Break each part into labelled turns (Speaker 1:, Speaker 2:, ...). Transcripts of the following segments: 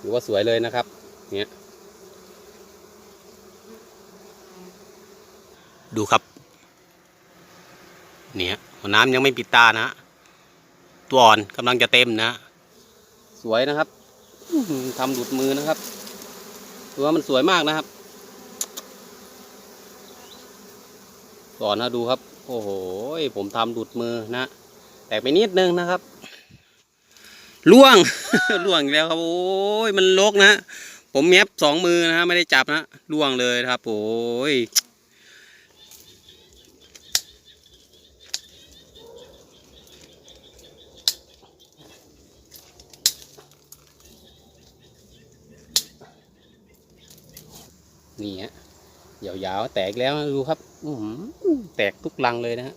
Speaker 1: ถือว่าสวยเลยนะครับ เนี่ยดูครับ เนี่ยน้ำยังไม่ปิดตานะตัวอ่อนกำลังจะเต็มนะ สวยนะครับทำหลุดมือนะครับตัวมันสวยมากนะครับก่อนนะดูครับ โอ้โห ผมทำหลุดมือนะ แตกไปนิดนึงนะครับ ล่วงล่วงอีกแล้วครับ โอ้ยมันลกนะผมแมบสองมือนะฮะไม่ได้จับนะล่วงเลยครับ โอ้ยนี่ฮะยาวๆแตกแล้วดูครับอื้อหือแตกทุกลังเลยนะฮะ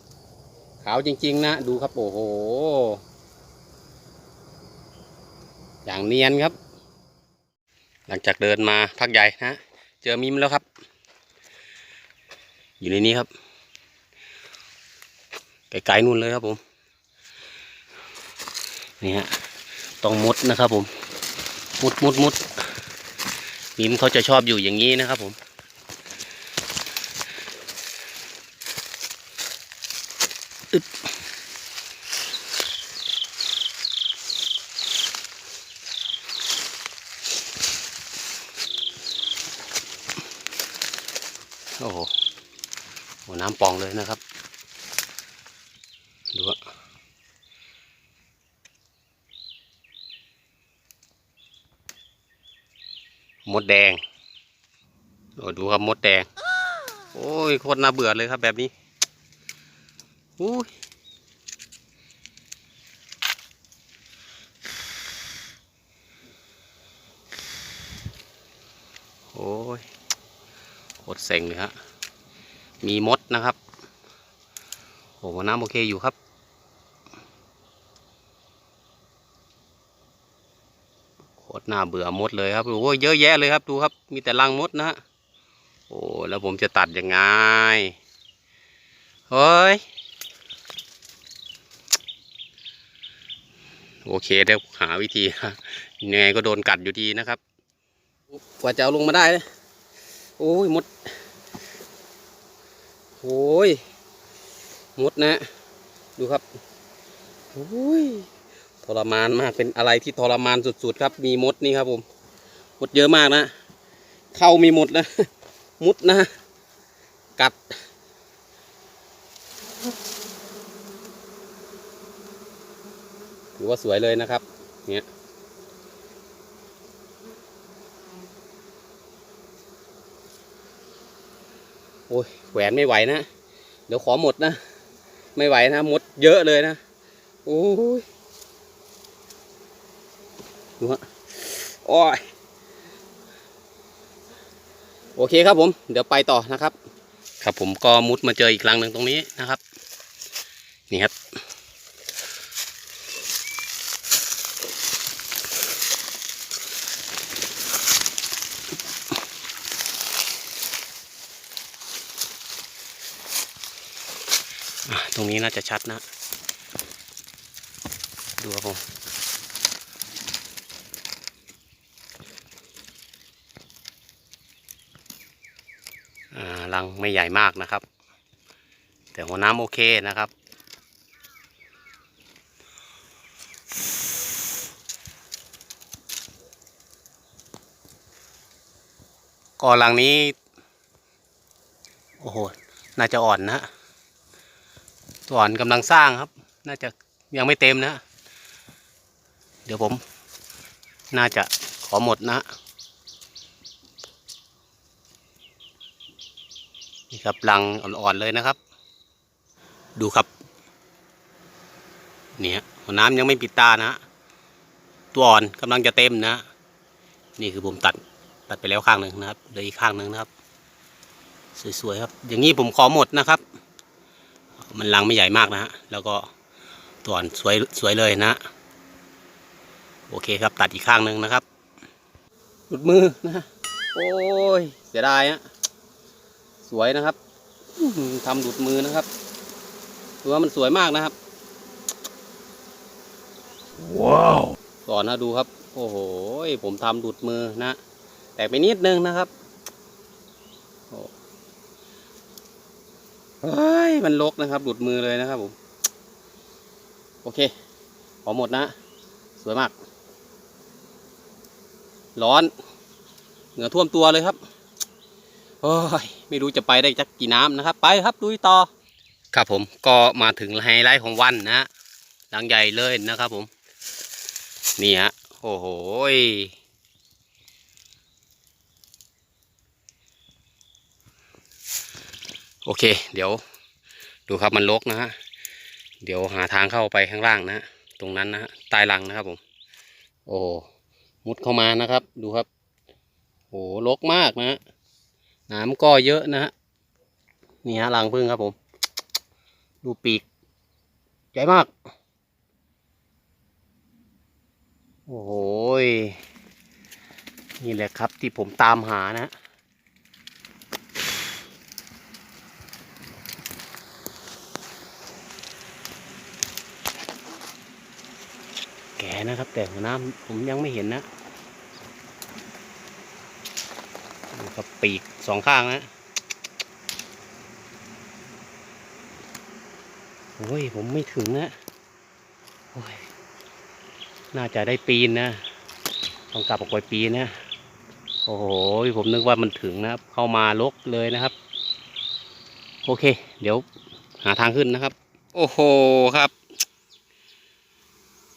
Speaker 1: ขาวจริง ๆ นะ ดูครับ โอ้โห อย่างเนียนครับ หลังจากเดินมาพักใหญ่นะเจอมิมแล้วครับ อยู่ในนี้ครับไกลๆนู่นเลยครับผมนี่ฮะต้องมุดนะครับผม มุดมุดมุดมิมเขาจะชอบอยู่อย่างนี้นะครับผม โอ้โหน้ำปองเลยนะครับ ดูอะมดแดงโอ้ดูครับมดแดง โอ้ยโคตรน่าเบื่อเลยครับแบบนี้อุ้ยโอ้ย โคตรเซ็งเลยฮะ มีมดนะครับ โอ้โหน้ำโอเคอยู่ครับ โคตรน่าเบื่อมดเลยครับ โอ้เยอะแยะเลยครับ ดูครับ มีแต่รังมดนะฮะ โอ้แล้วผมจะตัดยังไง เฮ้ย โอเคเดี๋ยวหาวิธีนะยังไงก็โดนกัดอยู่ดีนะครับ กว่าจะเอาลงมาได้เลย โอ้ยมดโอ้ยมดนะ ดูครับโอ้ยทรมานมากเป็นอะไรที่ทรมานสุดๆครับ มีมดนี่ครับผมมดเยอะมากนะ เข้ามีหมดนะมุดนะ กัด ถือว่าสวยเลยนะครับเนี่ย โอ้ยแหวนไม่ไหวนะเดี๋ยวขอหมดนะ ไม่ไหวนะหมดเยอะเลยนะโอ้ยดูฮะโอ้ยโอเคครับผม เดี๋ยวไปต่อนะครับ ครับผมก็มุดมาเจออีกครั้งหนึ่งตรงนี้นะครับ นี่ครับ อะ ตรงนี้น่าจะชัดนะ ดูครับผมรังไม่ใหญ่มากนะครับ แต่หัวน้ำโอเคนะครับก็รังนี้ โอ้โห น่าจะอ่อนนะ ตัวอ่อนกำลังสร้างครับ น่าจะยังไม่เต็มนะ เดี๋ยวผม น่าจะขอหมดนะนี่ครับรังอ่อนๆเลยนะครับ ดูครับนี่ฮะหัวน้ำยังไม่ปิดตานะ ตัวอ่อนกำลังจะเต็มนะ นี่คือผมตัดตัดไปแล้วข้างหนึ่งนะครับเหลืออีกข้างหนึ่งนะครับ สวยๆครับ อย่างนี้ผมขอหมดนะครับ มันรังไม่ใหญ่มากนะฮะแล้วก็ตัวอ่อนสวยสวยเลยนะโอเคครับตัดอีกข้างหนึ่งนะครับหลุดมือนะโอ้ยเสียดายฮะสวยนะครับอื้อหือทำหลุดมือนะครับถือว่ามันสวยมากนะครับ
Speaker 2: ว้าว
Speaker 1: ก่อนนะดูครับ โอ้โหผมทำดุดมือนะ แตกไปนิดนึงนะครับโอ้ เฮ้ย มันลกนะครับดุดมือเลยนะครับผม โอเค ขอหมดนะ สวยมาก ร้อน เหงื่อท่วมตัวเลยครับ โอ้ย ไม่รู้จะไปได้จักกี่น้ำนะครับ ไปครับลุยต่อ ครับผม ก็มาถึงไฮไลท์ของวันนะฮะหลังใหญ่เลยนะครับผม นี่ฮะ โอ้โห โอเค เดี๋ยวดูครับมันลกนะฮะ เดี๋ยวหาทางเข้าไปข้างล่างนะฮะ ตรงนั้นนะฮะใต้รังนะครับผม โอ้ มุดเข้ามานะครับ ดูครับ โอ้ลกมากนะฮะ น้ำก็เยอะนะฮะ นี่ฮะรังพึ่งครับผม ดูปีก ใหญ่มาก โอ้โหยนี่แหละครับที่ผมตามหานะ แก่นะครับ แต่หัวน้ำผมยังไม่เห็นนะนะครับปีกสองข้างนะโอ้ยผมไม่ถึงนะโอ้ยน่าจะได้ปีนนะ ต้องกลับออกไปปีนนะ โอ้โห ผมนึกว่ามันถึงนะครับ เข้ามาลกเลยนะครับ โอเค เดี๋ยวหาทางขึ้นนะครับ โอ้โหครับ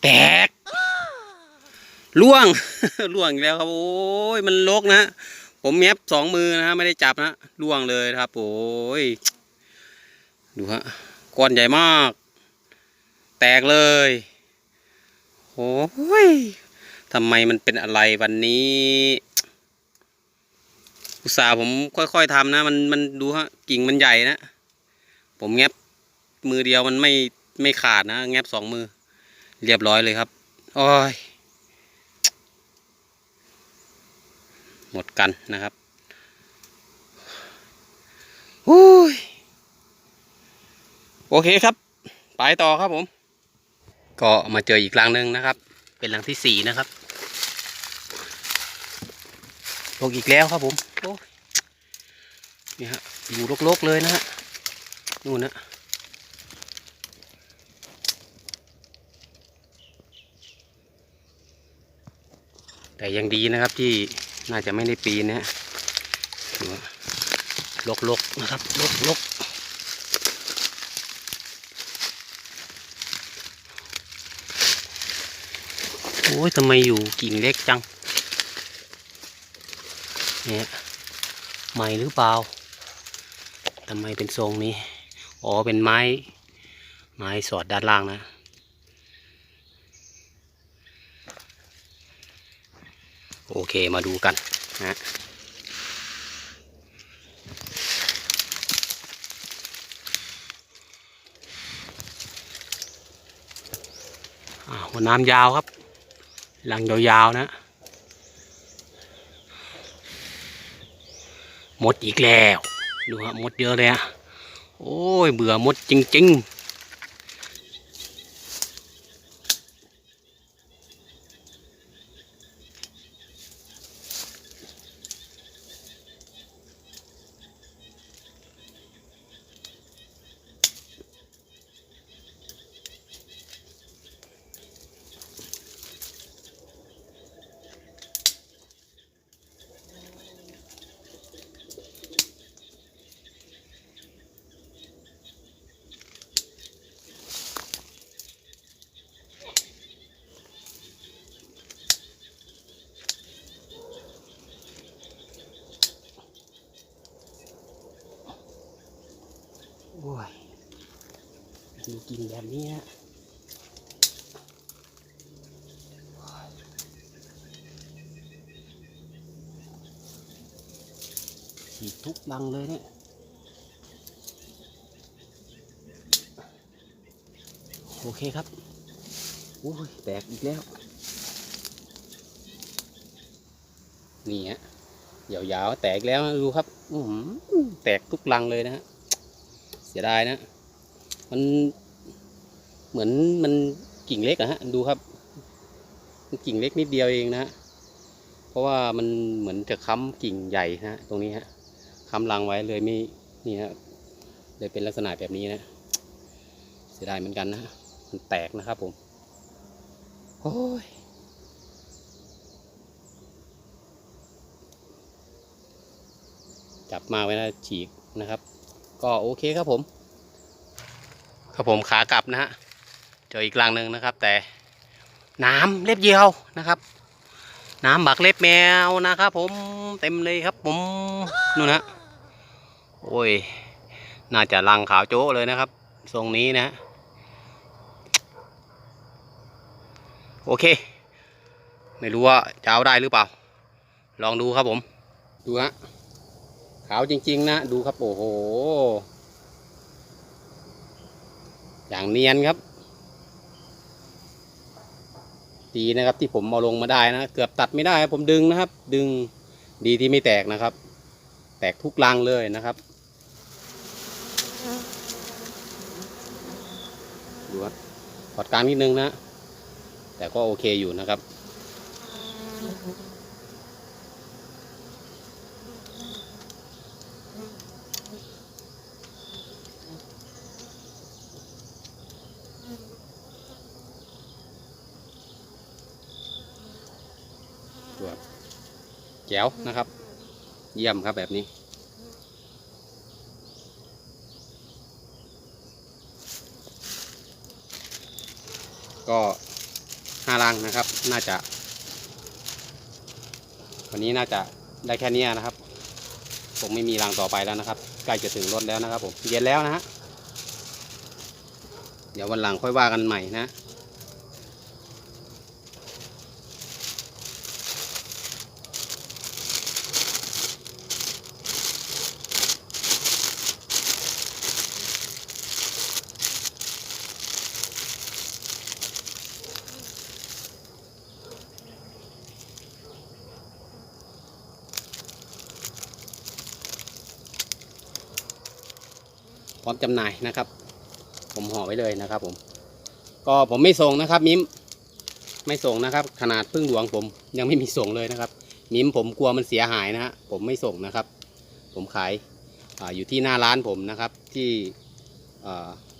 Speaker 1: แตก ล่วงล่วงอีกแล้วครับ โอ้ยมันลกนะ ผมแมบสองมือนะฮะไม่ได้จับนะล่วงเลยครับ โอ้ยดูฮะก้อนใหญ่มาก แตกเลยโอ้ยทำไมมันเป็นอะไรวันนี้อุตส่าห์ผมค่อย ๆทำนะ มันมันดูฮะกิ่งมันใหญ่นะ ผมแงบมือเดียวมันไม่ไม่ขาดนะแงบสองมือ เรียบร้อยเลยครับ โอ้ย หมดกันนะครับโอ้ยโอเคครับ ไปต่อครับผม ก็มาเจออีกรังหนึ่งนะครับ เป็นรังที่สี่นะครับตกอีกแล้วครับผมโอ้ยนี่ฮะอยู่รกๆเลยนะฮะนู่นนะแต่ยังดีนะครับที่ น่าจะไม่ได้ปีนนะลกๆนะครับลกๆโอ้ยทำไมอยู่กิ่งเล็กจัง เนี่ยใหม่หรือเปล่าทำไมเป็นทรงนี้ อ๋อ เป็นไม้ ไม้สอดด้านล่างนะ โอเคมาดูกันนะหัวน้ำยาวครับ หลังยาวๆนะ หมดอีกแล้ว ดูฮะหมดเยอะเลยอะโอ้ย เบื่อมดจริง ๆ อ้ยมีกินแบบนี้ฮะฉีดทุกรังเลยเนี่ยโอเคครับโอ้ยแตกอีกแล้ว นี่ฮะยาวๆแตกแล้วดูครับแตกทุกรังเลยนะฮะ เสียดายนะ มันเหมือนมันกิ่งเล็กอะฮะ ดูครับกิ่งเล็กนิดเดียวเองนะฮะเพราะว่ามันเหมือนจะค้ำกิ่งใหญ่นะฮะตรงนี้ฮะ ค้ำรังไว้เลยไม่ นี่ฮะ เลยเป็นลักษณะแบบนี้นะ เสียดายเหมือนกันนะฮะมันแตกนะครับผม โอ้ยจับมาไว้นะฉีกนะครับ ก็โอเคครับผม ครับผมขากลับนะฮะเจออีกรังหนึ่งนะครับ แต่น้ำเล็บเยียวนะครับ น้ำบักเล็บแมวนะครับ ผมเต็มเลยครับ ผมนู่นนะโอ้ยน่าจะรังขาวโจ้เลยนะครับ ทรงนี้นะฮะโอเค ไม่รู้ว่าจะเอาได้หรือเปล่า ลองดูครับผม ดูฮะขาวจริง ๆ นะ ดูครับ โอ้โห อย่างเนียนครับ ดีนะครับที่ผมเอาลงมาได้นะ เกือบตัดไม่ได้ผมดึงนะครับ ดึงดีที่ไม่แตกนะครับ แตกทุกรังเลยนะครับดูครับถอดกลางนิดนึงนะ แต่ก็โอเคอยู่นะครับ จ๋วนะครับ เยี่ยมครับแบบนี้ ก็ห้ารังนะครับ น่าจะ วันนี้น่าจะได้แค่นี้นะครับ ผมไม่มีรังต่อไปแล้วนะครับ ใกล้จะถึงรถแล้วนะครับผม เย็นแล้วนะฮะ เดี๋ยววันหลังค่อยว่ากันใหม่นะ พร้อมจำหน่ายนะครับ ผมห่อไว้เลยนะครับ ผม ก็ผมไม่ส่งนะครับ มิมไม่ส่งนะครับ ขนาดพึ่งหลวงผมยังไม่มีส่งเลยนะครับ มิมผมกลัวมันเสียหายนะฮะผมไม่ส่งนะครับ ผมขายออยู่ที่หน้าร้านผมนะครับ ที่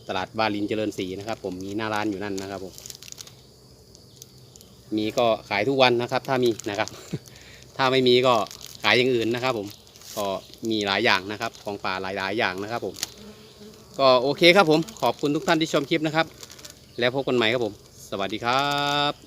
Speaker 1: ตลาดบาลินเจริญศรีนะครับ ผมมีหน้าร้านอยู่นั่นนะครับผมมีก็ขายทุกวันนะครับ ถ้ามีนะครับ ถ้าไม่มีก็ขายอย่างอื่นนะครับ ผมก็มีหลายอย่างนะครับ ของป่าหลายๆอย่างนะครับผม ก็โอเคครับผมขอบคุณทุกท่านที่ชมคลิปนะครับ แล้วพบกันใหม่ครับผม สวัสดีครับ